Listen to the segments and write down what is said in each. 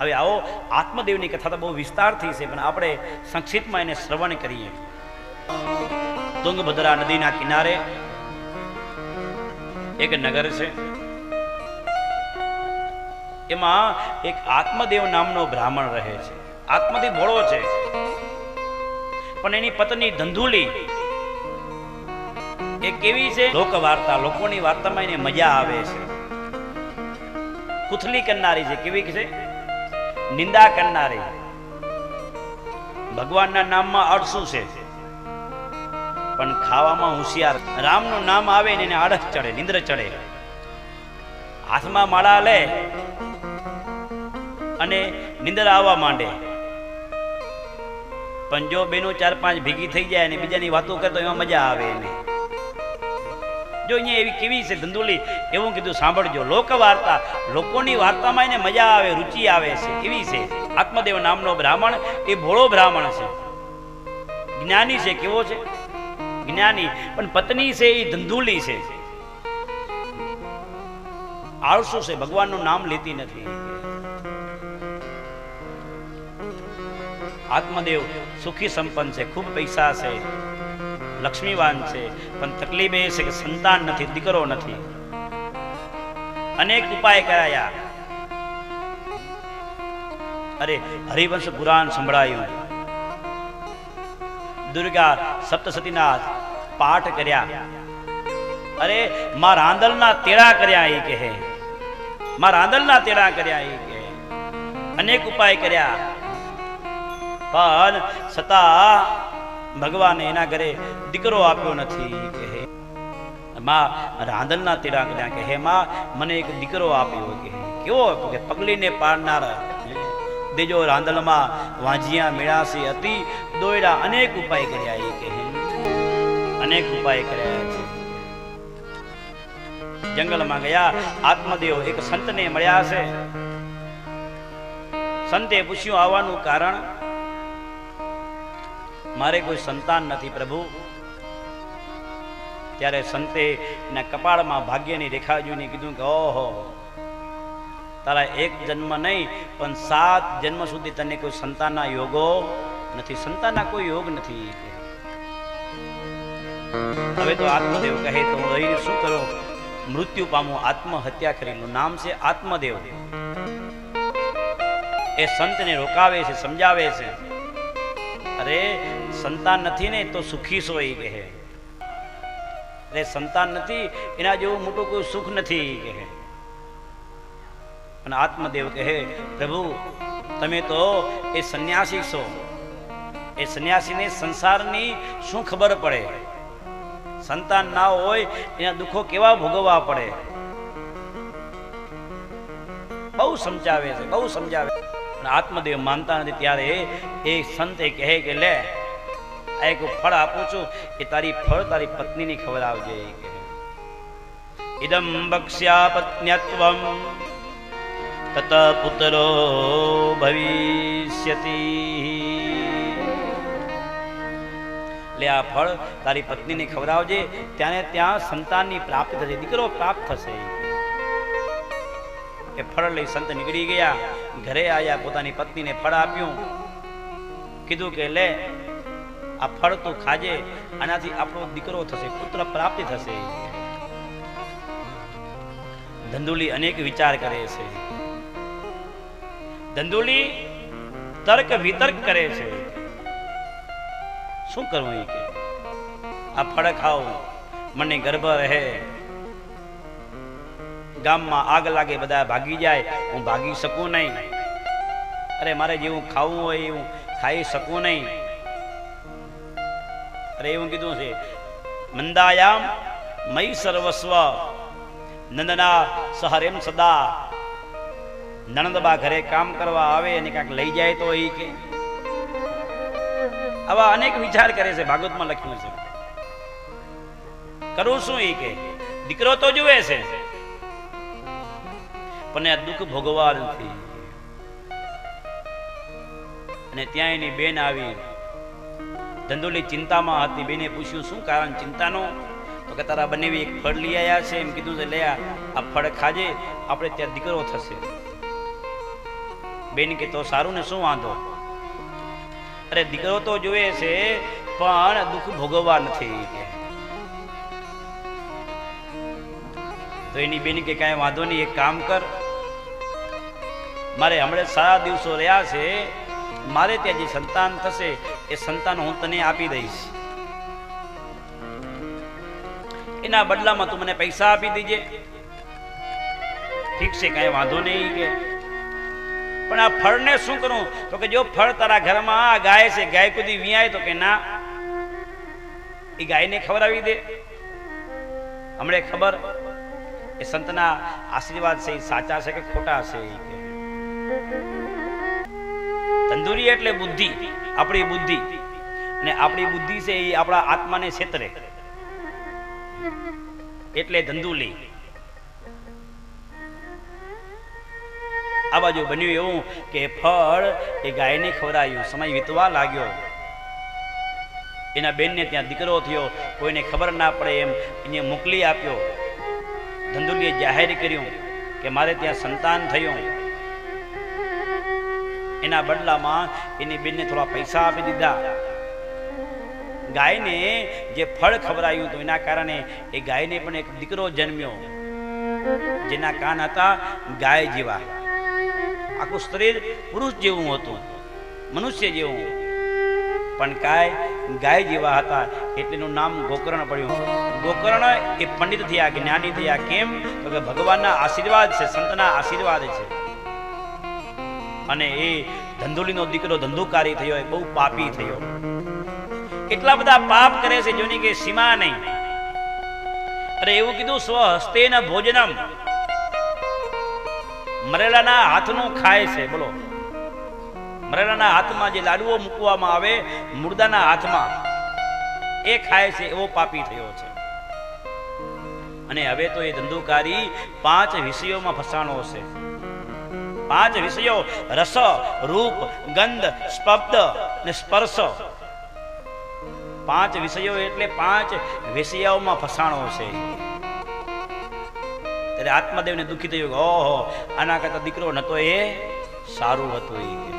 હવે આવો, આત્મદેવની કથા તો બહુ વિસ્તારથી છે, પણ આપણે સંક્ષિપ્તમાં એને શ્રવણ કરીએ. તુંગભદ્રા નદીના કિનારે એક નગર છે. એમાં એક આત્મદેવ નામનો બ્રાહ્મણ રહે છે. આત્મદેવ ભોળો છે. પણ એની પત્ની ધંધુલી એ કેવી છે? લોક વાર્તા લોકોની વાર્તામાં એને મજા આવે છે. કુથલી કરનારી છે કેવી છે? નિંદા કરનારી. ભગવાનના નામમાં અડસું છે. પણ ખાવામાં હોશિયાર. રામનું નામ આવે ને એને આળસ ચડે, નિંદ્ર ચડે. હાથમાં માળા લે અને નિંદર આવવા માંડે. પણ જો બેનો ચાર પાંચ ભેગી થઈ જાય અને બીજાની વાતો કરે તો એમાં મજા આવે એને. જો અહીંયા એવી કેવી છે ધંધુલી એવું કીધું, સાંભળજો લોક વાર્તા લોકોની વાર્તામાં એને મજા આવે, રુચિ આવે છે. કેવી છે. આત્મદેવ નામનો બ્રાહ્મણ, એ ભોળો બ્રાહ્મણ છે. જ્ઞાની છે, કેવો છે? જ્ઞાની. પણ પત્ની છે, એ ધંધુલી છે. આળસુ છે, ભગવાનનું નામ લેતી નથી. આત્મદેવ સુખી સંપન્ન છે, ખૂબ પૈસા છે, લક્ષ્મીવાન છે, પણ તકલીફ એ છે કે સંતાન નથી, દીકરો નથી. અનેક ઉપાય કરાયા. અરે, હરિવંશ પુરાણ સંભળાયું. દુર્ગા સપ્તસતીના પાઠ કર્યા. અરે, માં રાંદલના તેડા કર્યા એ કહે. માં રાંદલના તેડા કર્યા એ કહે. અનેક ઉપાય કર્યા. પણ છતાં ભગવાને એના ઘરે દીકરો આપ્યો નથી કે માં રાંદલના તેડા કર્યા કે હે માં, મને એક દીકરો આપ્યો કે, કેવો કે, પગલીને પાડનાર દેજો રાંદલમાં વાંજિયા મેળાસી હતી, દોયડા અનેક ઉપાય કર્યા એ કે અનેક ઉપાય કર્યા છે જંગલમાં ગયા, આત્મદેવ એક સંતને મળ્યા છે સંતે પૂછ્યું, આવવાનું કારણ? મારે કોઈ સંતાન નથી પ્રભુ. ત્યારે સંતે એના કપાળમાં ભાગ્યની રેખા જોઈને કીધું કે, ઓહો, તારા એક જન્મ નહીં, પણ સાત જન્મ સુધી તને કોઈ સંતાનના યોગો નથી. સંતાનના કોઈ યોગ નથી હવે તો આત્મદેવ કહે, તો હું શું કરો? મૃત્યુ પામું આત્મહત્યા કરેલું નામ છે આત્મદેવ. એ સંતને રોકાવે છે, સમજાવે છે. અરે, સંતાન નથી ને, તો સુખી એ કહે. અરે સંતાન નથી, એના જેવું મોટું કોઈ સુખ નથી કહે અને આત્મદેવ કહે પ્રભુ, તમે તો એ સંન્યાસી છો. એ સંન્યાસીને સંસારની શું ખબર પડે? સંતાન ના હોય, એના દુઃખો કેવા ભોગવવા પડે? બહુ સમજાવે છે, બહુ સમજાવે આત્મદેવ માનતા નથી, ત્યારે એ સંતે કહે કે, લે એક ફળ આપું છું. એ તારી ફળ, તારી ખબર આવજે ઇદમ બક્ષ્યા પત્ન્યત્વમ, તત પુત્રો ભવિષ્યતિ. લે, આ ફળ તારી પત્નીને ખવડાવજે ત્યાં ત્યાં સંતાનની પ્રાપ્તિ થશે. દીકરો પ્રાપ્ત થશે. એ ફળ લઈ સંત નીકળી ગયા. ઘરે આવ્યા પોતાની પત્નીને ફળ આપ્યું. કીધું કે, લે આ ફળ તું ખાજે, આનાથી આપણો દીકરો થશે, પુત્ર પ્રાપ્તિ થશે. ધંધુલી અનેક વિચાર કરે છે. ધંધુલી તર્ક વિતર્ક કરે છે. શું કરવું કે? આ ફળ ખાઓ, મને ગર્ભ રહે. ગામમાં આગ લાગે, બધા ભાગી જાય, હું ભાગી શકું નહીં. અરે મારે જેવું ખાવું હોય એવું ખાઈ શકું નહીં. અરે એવું કીધું છે, મંદાયામ મય સર્વસ્વ, નંદના સહરેમ સદા. નણંદબા ઘરે કામ કરવા આવે અને ક્યાંક લઈ જાય તો એ કે. આવા અનેક વિચાર કરે છે, ભાગવતમાં લખ્યું છે. કરું શું એ કે? દીકરો તો જુએ છે. પણ આ દુઃખ ભોગવા નથી અને ત્યાં એની બેન આવી. ધંધુલી ચિંતામાં હતી. બેને પૂછ્યું, શું કારણ ચિંતાનો? તો કે, તારા બંને એક ફળ લઈ આવ્યા છે. એમ કીધું છે, લે આ ફળ ખાજે, આપણે ત્યાં દીકરો થશે. બેન કે, તો સારું ને, શું વાંધો? અરે, દીકરો તો જોવે છે, પણ દુઃખ ભોગવવા નથી. તો એની બેન કે, કાંઈ વાંધો નહીં, એક કામ કર. મારે હમણાં સારા દિવસો રહ્યા છે. મારે ત્યાં જે સંતાન થશે એ સંતાન હું તને આપી દઈશ. એના બદલામાં તું મને પૈસા આપી દીજે. ઠીક છે, કઈ વાંધો નહીં કે. પણ આ ફળને શું કરું? તો કે જો ફળ તારા ઘરમાં આ ગાય છે, ગાય કુદી વિયાય તો કે ના. એ ગાયને ખવડાવી દે. હમણે ખબર? એ સંતના આશીર્વાદ છે સાચા છે કે ખોટા છે, એ તંદુરી એટલે બુદ્ધિ. આપણી બુદ્ધિ. અને આપણી બુદ્ધિ છે એ આપણા આત્માને છેતરે. એટલે ધંધુલી. આ બાજુ બન્યું એવું કે ફળ એ ગાયને ખવડાયું, સમય વીતવા લાગ્યો. એના બેનને ત્યાં દીકરો થયો, કોઈને ખબર ના પડે એમ એને મોકલી આપ્યો. ધંધુલીએ જાહેર કર્યું કે મારે ત્યાં સંતાન થયું. એના બદલામાં એની બેનને થોડા પૈસા આપી દીધા. ગાયને જે ફળ ખવડાયું હતું, એના કારણે એ ગાયને પણ એક દીકરો જન્મ્યો. જેના કાન હતા ગાય જેવા. આખું શરીર પુરુષ જેવું હતું, મનુષ્ય જેવું. પણ કાય ગાય જેવા હતા એટલેનું નામ ગોકર્ણ પડ્યું. ગોકર્ણ એ પંડિત થયા જ્ઞાની થયા, કેમ? તો કે ભગવાનના આશીર્વાદ છે, સંતના આશીર્વાદ છે. અને એ ધંધોલીનો દીકરો ધંધુકારી થયો, એ બહુ પાપી થયો. કેટલા બધા પાપ કરે છે, જોની કે સીમા નહીં. અરે એવું કીધું સ્વહસ્તેન ભોજનમ. મરેલાના હાથનું ખાય છે, બોલો. મરેલાના હાથમાં જે લાડુઓ મૂકવામાં આવે, મુર્દાના હાથમાં, એ ખાય છે, એવો પાપી થયો છે. અને હવે તો એ ધંધુકારી પાંચ વિષયોમાં ફસાણો છે પાંચ વિષયો, રસ, રૂપ, ગંધ, સ્પબ્દ ને સ્પર્શ. પાંચ વિષયો એટલે પાંચ વિષયોમાં ફસાણો છે. ત્યારે આત્મદેવને દુઃખી થયું ઓહો, આના કરતા દીકરો નતો એ સારું હતું એ.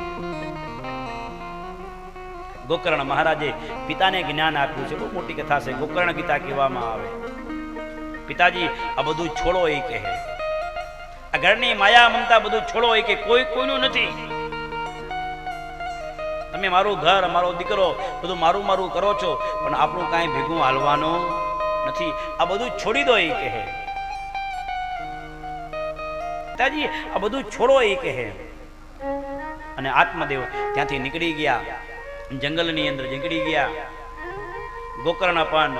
ગોકર્ણ મહારાજે પિતાને જ્ઞાન આપ્યું છે. બહુ મોટી કથા છે. ગોકર્ણ ગીતા કહેવામાં આવે. પિતાજી, આ બધું છોડો એ કહે. આ ઘરની માયા મમતા બધું છોડો એ કે કોઈ કોઈનું નથી. તમે મારું ઘર, મારો દીકરો બધું મારું મારું કરો છો, પણ આપણું કાંઈ ભેગું હાલવાનું નથી. આ બધું છોડી દો એ કહે. પિતાજી, આ બધું છોડો એ કહે. અને આત્મદેવ ત્યાંથી નીકળી ગયા. જંગલની અંદર નીકળી ગયા. ગોકર્ણ પણ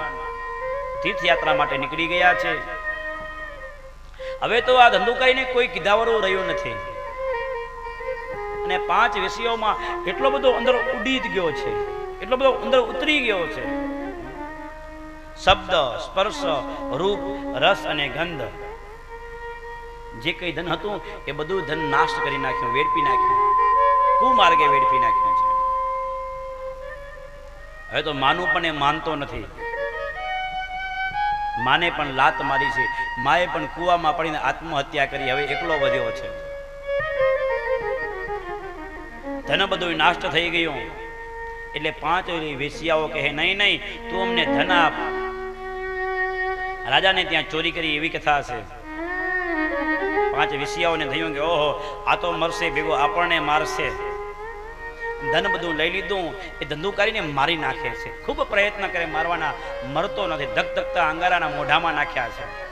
તીર્થયાત્રા માટે નીકળી ગયા છે. હવે તો આ ધંધો કરીને કોઈ કીધાવરો રહ્યો નથી. અને પાંચ વિષયોમાં એટલો બધો અંદર ઉડી ગયો છે. એટલો બધો અંદર ઉતરી ગયો છે. શબ્દ, સ્પર્શ, રૂપ, રસ અને ગંધ. જે કઈ ધન હતું એ બધું ધન નાશ કરી નાખ્યું, વેડપી નાખ્યું. કુમાર્ગે વેડપી નાખ્યું છે? હવે તો માનું પણ એ માનતો નથી. માને પણ લાત મારી છે. માએ પણ કૂવામાં પડીને આત્મહત્યા કરી. હવે એકલો વધ્યો છે. ધન બધું નાશ થઈ ગયું. એટલે પાંચ વેસિયાઓ કહે, નહીં નહીં, તું અમને ધન આપ. રાજાને ત્યાં ચોરી કરી એવી કથા છે. પાંચ વિષયાઓને થયું કે, ઓહો, આ તો મરશે ભેગો, આપણને મારશે. ધન બધું લઈ લીધું. એ ધંધુકારીને મારી નાખે છે. ખૂબ પ્રયત્ન કરે મારવાના મરતો નથી. ધક ધકતા અંગારાના મોઢામાં નાખ્યા છે.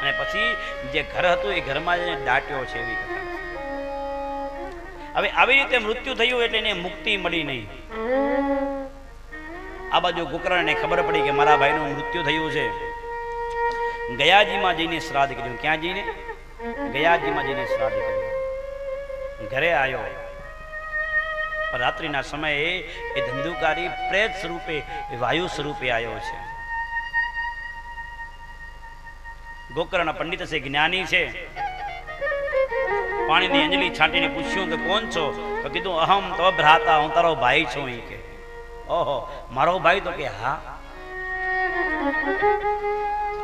અને પછી જે ઘર હતું એ ઘરમાં જઈને દાટ્યો છે એવી હવે આવી રીતે મૃત્યુ થયું એટલે એને મુક્તિ મળી નહીં. આ બાજુ કુકરાને ખબર પડી કે મારા ભાઈનું મૃત્યુ થયું છે. ગયાજીમાં જઈને શ્રાદ્ધ કર્યું. ક્યાં જઈને? ગયાજીમાં જઈને શ્રાદ્ધ કર્યું. ઘરે આવ્યો. પણ રાત્રિના સમયે એ ધંધુકારી પ્રેત સ્વરૂપે વાયુ સ્વરૂપે આવ્યો છે. ગોકર્ણ પંડિત છે, જ્ઞાની છે. પાણીની અંજલિ છાંટીને પૂછ્યું કે કોણ છો? તો કીધું, અહમ તો ભ્રાતા, હું તારો ભાઈ છું એ કે. ઓહો, મારો ભાઈ તો કે, હા.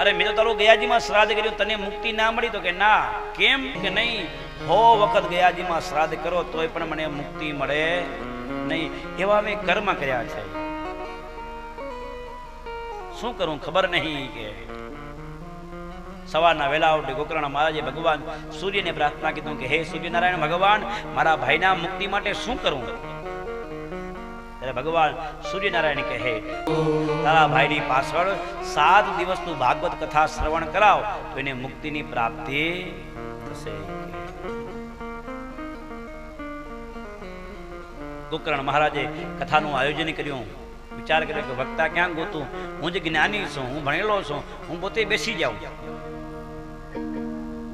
અરે મેં તો તારું ગયાજીમાં શ્રાદ્ધ કર્યું, તને મુક્તિ ના મળી તો કે ના. કેમ કે નહીં? હો વખત ગયાજીમાં શ્રાદ્ધ કરો, તોય પણ મને મુક્તિ મળે નહીં. એવા મેં કર્મ કર્યા છે. શું કરું ખબર નહીં કે સવારના વેલા ઉઠી ગોકર્ણ મહારાજે ભગવાન સૂર્યને પ્રાર્થના કીધું કે, હે સૂર્યનારાયણ ભગવાન, મારા ભાઈના મુક્તિ માટે શું કરું? ત્યારે ભગવાન સૂર્યનારાયણ કહે તારા ભાઈની પાછળ સાત દિવસનું ભાગવત કથા શ્રવણ કરાવ, તો એને મુક્તિની પ્રાપ્તિ થશે. ગોકર્ણ મહારાજે કથાનું આયોજન કર્યું. વિચાર કર્યો કે વક્તા ક્યાં ગોતું? હું જે જ્ઞાની છું, હું ભણેલો છું, હું પોતે બેસી જાઉં.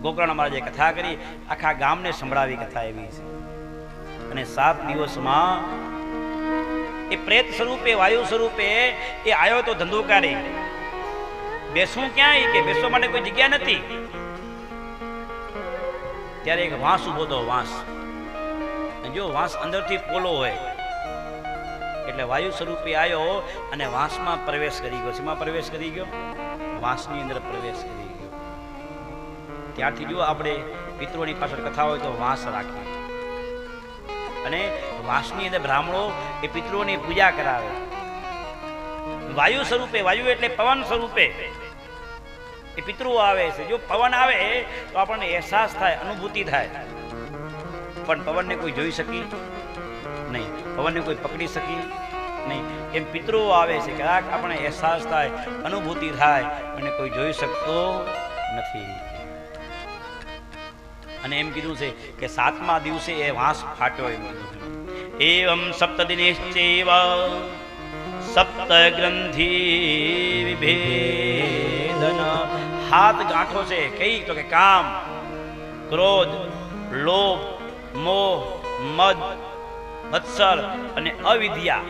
ગોકર્ણ મહારાજે કથા કરી, આખા ગામને સંભળાવી કથા એવી છે. અને સાત દિવસમાં એ પ્રેત સ્વરૂપે, વાયુ સ્વરૂપે એ આવ્યો તો ધંધુકારી. બેસવું ક્યાં કે? બેસવા માટે કોઈ જગ્યા નથી. ત્યારે એક વાંસ ઊભો હતો, વાંસ. જો વાંસ અંદરથી પોલો હોય. એટલે વાયુ સ્વરૂપે આવ્યો અને વાંસમાં પ્રવેશ કરી ગયો. શેમાં પ્રવેશ કરી ગયો? વાંસની અંદર પ્રવેશ કરી ગયો. ત્યારથી જો આપણે પિત્રોની પાછળ કથા હોય તો વાંસ રાખીએ. અને વાંસની અંદર બ્રાહ્મણો એ પિતૃઓની પૂજા કરાવે. વાયુ સ્વરૂપે વાયુ એટલે પવન સ્વરૂપે. એ પિતૃઓ આવે છે. જો પવન આવે તો આપણને અહેસાસ થાય, અનુભૂતિ થાય. પણ પવનને કોઈ જોઈ શકી? નહીં. પવનને કોઈ પકડી શકી? નહીં. એમ પિતૃઓ આવે છે ક્યાંક આપણે અહેસાસ થાય, અનુભૂતિ થાય, અને કોઈ જોઈ શકતો નથી. અને એમ કીધું છે કે સાતમા દિવસે એ વાંસ ફાટ્યો એમ એવમ સપ્તદિનેશ્ચૈવ સપ્ત ગ્રંથિ વિભેદન. હાથ ગાંઠો છે. કઈ? તો કે કામ, ક્રોધ, લોભ મોહ, મદ, મત્સર અને અવિદ્યા.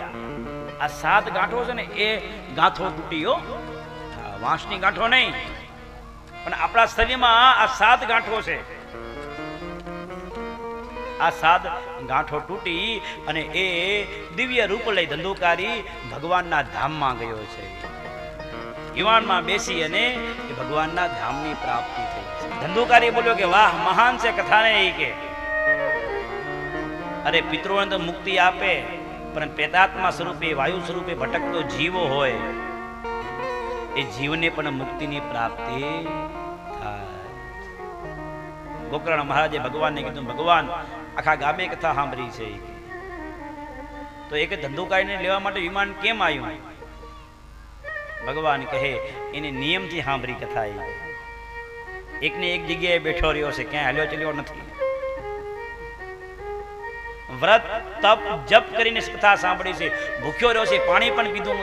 આ સાત ગાંઠો છે ને, એ ગાંઠો તૂટીઓ વાંસની ગાંઠો નહીં. પણ આપણા શરીરમાં આ સાત ગાંઠો છે. આ સાત ગાંઠો તૂટી અને એ દિવ્ય રૂપ લઈ ધંધુકારી ભગવાનના ધામમાં ગયો છે. યુવાનમાં બેસી અને ભગવાનના ધામની પ્રાપ્તિ થઈ ધંધુકારી બોલ્યો કે, વાહ, મહાન છે કથાને એ કે. અરે પિતૃઓને તો મુક્તિ આપે, પણ પેદાત્મા સ્વરૂપે, વાયુ સ્વરૂપે ભટકતો જીવો હોય, એ જીવને પણ મુક્તિની પ્રાપ્તિ ગોકર્ણ મહારાજે ભગવાનને કીધું, ભગવાન, આખા ગામે કથા સાંભળી છે. તો એક ધંધુકારીને લેવા માટે વિમાન કેમ આવ્યું? ભગવાન કહે, એને નિયમથી સાંભળી કથા એકને એક જગ્યાએ બેઠો રહ્યો છે, ક્યાંય હાલ્યો ચલ્યો નથી. વ્રત તપ જપ કરીને કથા સાંભળી છે. ભૂખ્યો રહ્યો છે પાણી પણ પીધું